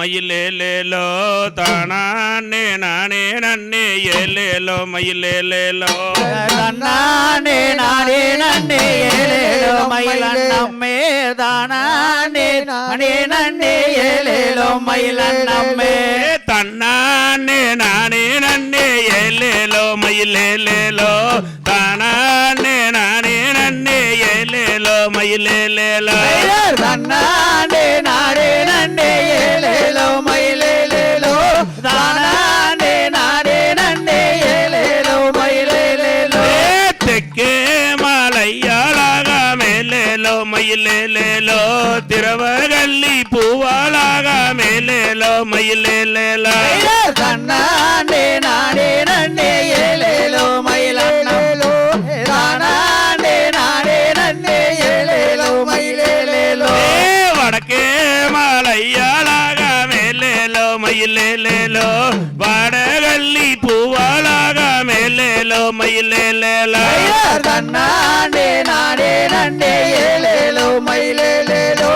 மயிலேலேலோ தானே நானே நன்னே ஏலேலோ மயிலேலேலோ. தன்னானே நானே நன்னே ஏலேலோ மயிலன்னம்மே தானானே நானே நன்னே ஏலேலோ மயிலன்னம்மே ஏ தன்னானே நானே நன்னே ஏலேலோ மயிலேலேலோ. தானே நானே நன்னே ஏலேலோ மயிலேலேலோ. தன்னானே நானே நன்னே தெக்கே மாலையாளாக மேலேலோ மயிலேலேலோ திரவகல்லி பூவாளாக மேலேலோ மயிலேலேலோ தன்னானே நானே நன்னே ஏலேலோ மயிலேலேலோ வடகல்லி பூவாளாக மேலேலோ மயிலேலேலோ. தன்னானே நானே நன்னே ஏலேலோ மயிலேலேலோ.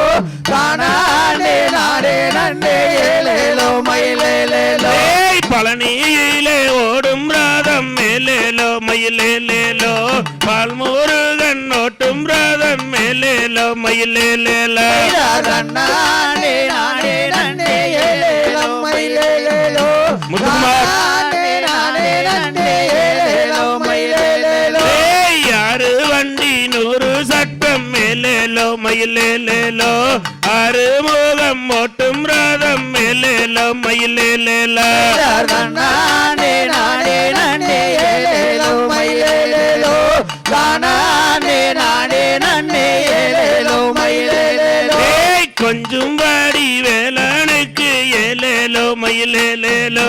தானானே நானே நன்னே ஏலேலோ மயிலேலேலோ. பழனியிலே ஓடும் ராதம் மேலேலோ மயிலேலேலோ. பால்முருகன் ஓட்டும் ராதம் மேலேலோ மயிலேலேலோ. தன்னானே நானே மேலேலோ மயிலேலேலோ அறுமுகம் ஓட்டும் ராதம் மேலேலோ மயிலேலேலோ தன்னானே நானே நன்னே ஏலேலோ மயிலேலேலோ தானானே நானே நன்னே ஏலேலோ மயிலேலேலோ கொஞ்சம் வாடி வேலனுக்கு ஏலேலோ மயிலேலேலோ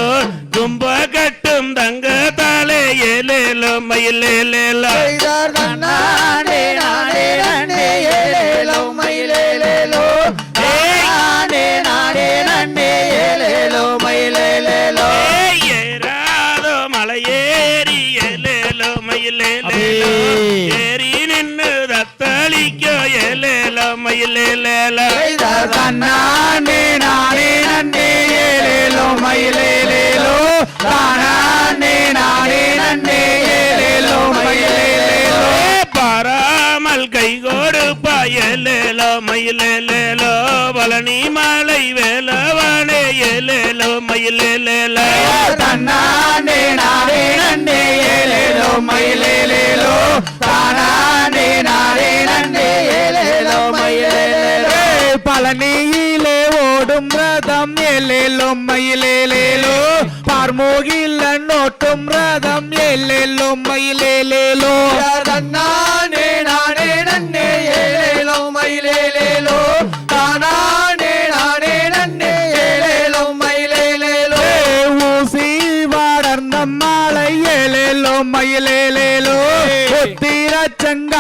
கும்ப கட்டும் தங்க தாளே ஏலேலோ மயிலேலேலோ மயிலேலேலோ பழனி மலை வேலவானே ஏலேலோ மயிலேலேலோ. தன்னானே நானே நன்னே ஏலேலோ மயிலேலேலோ. தானானே நானே நன்னே ஏலேலோ மயிலேலேலோ. பழனியிலே ஓடும் ரதம் ஏலேலோ மயிலேலேலோ. பார்மோகில நோட்டும் ரதம் ஏலேலோ மயிலேலேலோ. தன்னானே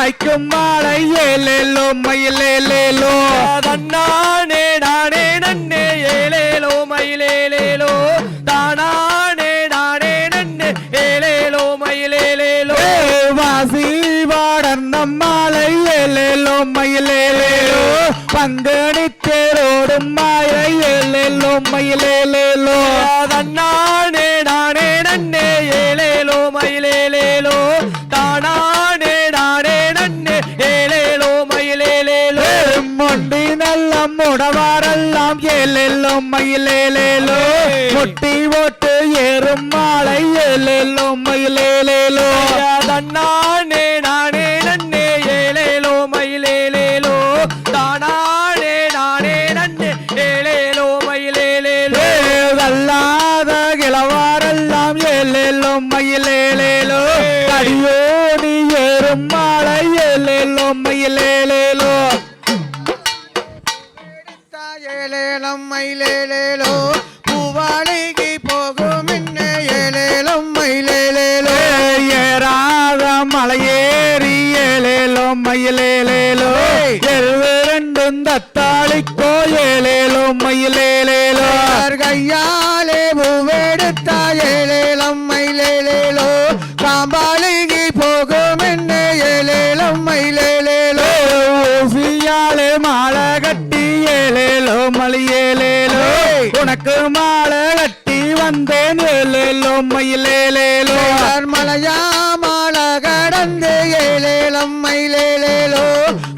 செங்காய்க்கும் மாலை ஏலேலோ மயிலேலேலோ தன்னானே நானே நன்னே ஏலேலோ மயிலேலேலோ தானானே நானே நன்னே ஏலேலோ மயிலேலேலோ வாசி வாடர்ந்த மாலை ஏலேலோ மயிலேலேலோ பங்கனி தேரோடும் மாயை ஏலேலோ மயிலேலேலோ தன்னானே நல்ல முடவாரெல்லாம் ஏலேலோ மயிலேலேலோ முட்டி ஓட்டு ஏறும் மாலை ஏலேலோ மயிலேலேலோ. தன்னானே நானே நன்னே ஏலேலோ மயிலேலேலோ. தானானே நானே நன்னே ஏலேலோ மயிலேலேலோ. வல்லாத கிழவாரெல்லாம் ஏலேலோ மயிலேலேலோ. கடியோடி ஏறும் மாலை ஏலேலோ மயிலேலேலோ ஏலேலம் மயிலேலேலோ பூவாளிகை போகும் என்ன ஏலேலம் மயிலேலேலோ. ஏறாத மலையேறி ஏலேலோ மயிலேலேலோ. எருவு ரெண்டும் தத்தாளிக்கோ ஏலேலோ மயிலேலேலோ. கையாலே மலியேலேலோ உனக்கு மாலை கட்டி வந்தேன் ஏலேலோ மயிலேலேலோ மலையாமல கடந்து ஏழேலம் மயிலேலேலோ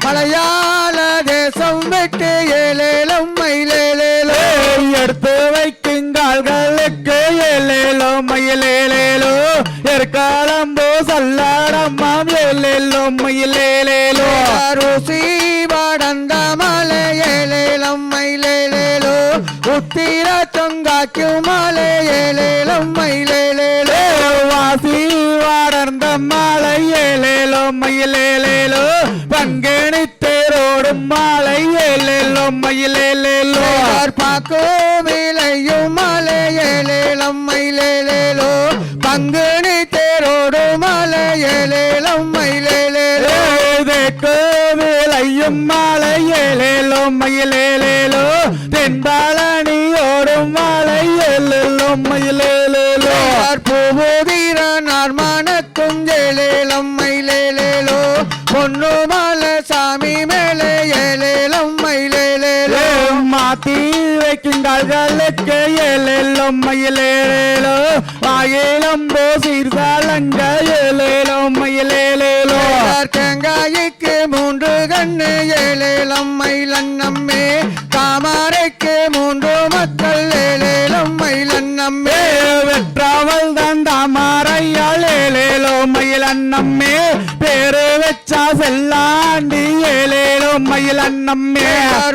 மலையாள தேசம் விட்டு ஏழேலம் மயிலேலேலோ எடுத்து வைக்கும் கால்களுக்கு ஏலேலோ மயிலேலேலோ எற்காலம்போ சல்லாடம்மாம் ஏலேலோ மயிலேலேலோ ருசி உத்திர தொங்காக்கும் மலை ஏழேலம் மயிலேலேலோ. வாசி வாடர்ந்த மாலை ஏலேலோ மயிலேலேலோ. பங்கேணி தேரோடும் மாலை ஏலேலோ மயிலேலேலோ. பார்க்கும் இலையும் மலை ஏழேலம் மயிலேலேலோ. பங்குனி தேரோடு மலை ஏழேலம் மயிலேலேலோ. கோவிலையும் மாலை ஏலேலோ மயிலேலேலோ. தென்பாலனியோடும் மாலை ஏலேலோ மயிலேலேலோ. பூபூதிரனார் மனக்கும் ஏழேலம் மயிலேலேலோ. பொண்ணு மலை சாமி மேலே ஏழேலம் மயிலேலேலோ. மாத்தி வைக்கும் கால்களுக்கு ஏலேலோ மயிலேலேலோ. ஆயிலம்போ சீர்காலங்க ஏலேலோ மயிலேலேலோ. அண்ணம்மே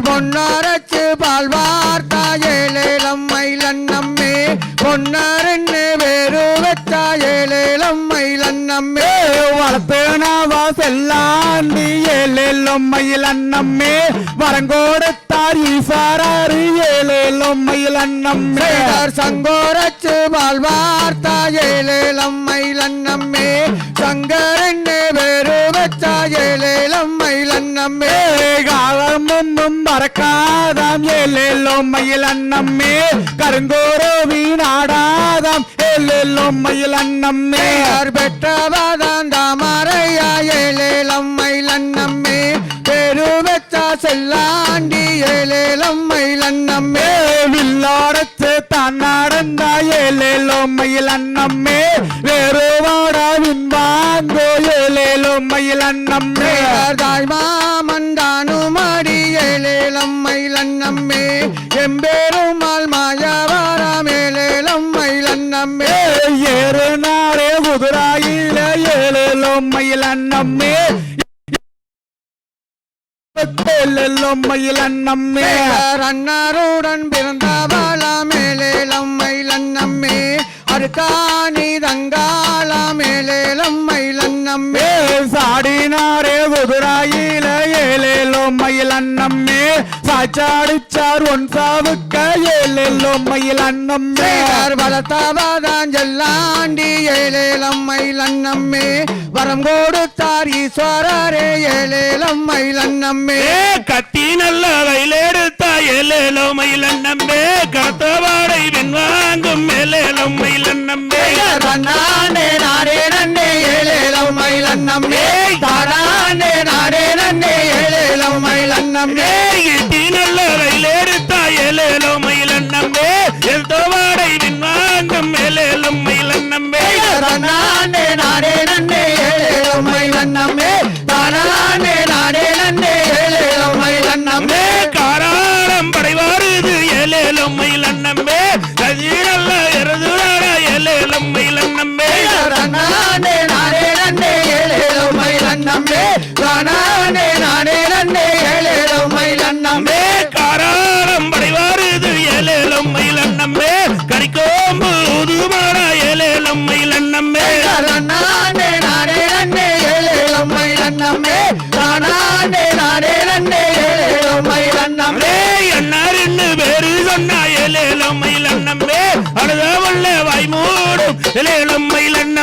பொன்னாரச்சு பால் வார்த்தா ஏழேலம் மயிலன்னம்மே பொன்னாரென்னு வேறு வச்சா ஏழேலம் மயிலன்னம்மே வளர்த்து நாவா செல்லாண்டி ஏலேலோ மயில் அண்ணம்மே வரங்கோடுத்தார் ஈசாராரு ஏலேலோ மயில் அண்ணம்மே சங்கோரச்சு பால் வார்த்தா ஏழேலம் மயிலன்னம்மே காலமும் மறக்காதாம். ஏலேலோ மயில் அண்ணம்மே கருங்கோரோவி நாடாதாம் ஏலேலோ மயில் அண்ணம்மே பெயர் பெற்றவதான் தாமரையா. ஏழேலம் மயிலன்னம்மே பெரு வச்சா செல்லாண்டி. ஏழேலம் மயிலன்னம்மே வில்லாரத்து தான் நடந்தா ஏலேலோ மயில் அண்ணம்மே வேறு வாடாவின் வாங்கோ ஏலேலோ மயில் அண்ணம்மே தாய் ஏழேலம் மயிலன்னம்மே எம்பெருமாள் மாயவாராம் ஏழேலம் மயிலன்னம்மே ஏறு நாரே குதிராயில ஏலேலோ மயில் அண்ணம்மே. ஏலேலோ மயில் அண்ணம்மே. பெயர் அன்னாருடன் பிறந்தவளாம் ஏழேலம் மயிலன்னம்மே அருக்காணி தங்காளாம் ஏழேலம் மயிலன்னம்மே சாடினாரே குதிராயில மயில் அண்ணம்மே சாச்சாடிச்சார் ஒன் சாவுக்க ஏலேலோ மயில் அண்ணம்மே பெயர் வளர்த்தவதான் செல்லாண்டி ஏழேலம் மயிலன்னம்மே வரம் கொடுத்தார் ஈஸ்வரரே ஏழேலம் மயிலன்னம்மே ஏ கத்தி நல்ல வயலெடுத்தா எல்லேலோ மயிலன்னம்பே கத்தவாடை வெண்வாங்கும்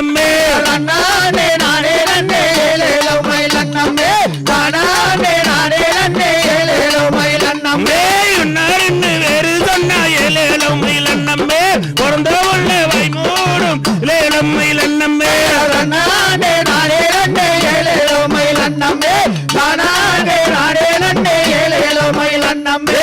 மயிலன்னம்பே நானே நானே நன்னே. ஏழேலோ மயிலன்னம்மே நானே நானே நன்னே. ஏழேலோ மயிலன்னம்மே அம்மே என்னாருன்னு வேறு சொன்னா? ஏலேலம் மயிலன்னம்பே பிறந்த வல்ல வாய் மூடும். ஏலேலம் மயிலன்னம்பே நானே நானே நன்னே. ஏழேலோ மயிலன்னம்மே நானே நானே நன்னே. ஏழேலோ மயிலன்னம்மே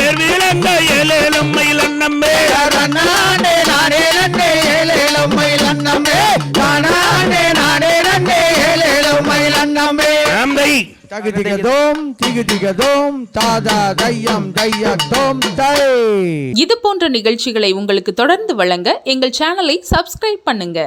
பேர் வீரங்க ஏலேலும் மயிலண்ணம்மே நானே நானே நன்னே ஏலேலும் நானே நானே நன்னே ஏலேலும் மயிலண்ணம்மே தகு திக திகு திக தாதா தையம் தைய தை. இது போன்ற நிகழ்ச்சிகளை உங்களுக்கு தொடர்ந்து வழங்க எங்கள் சேனலை சப்ஸ்கிரைப் பண்ணுங்க.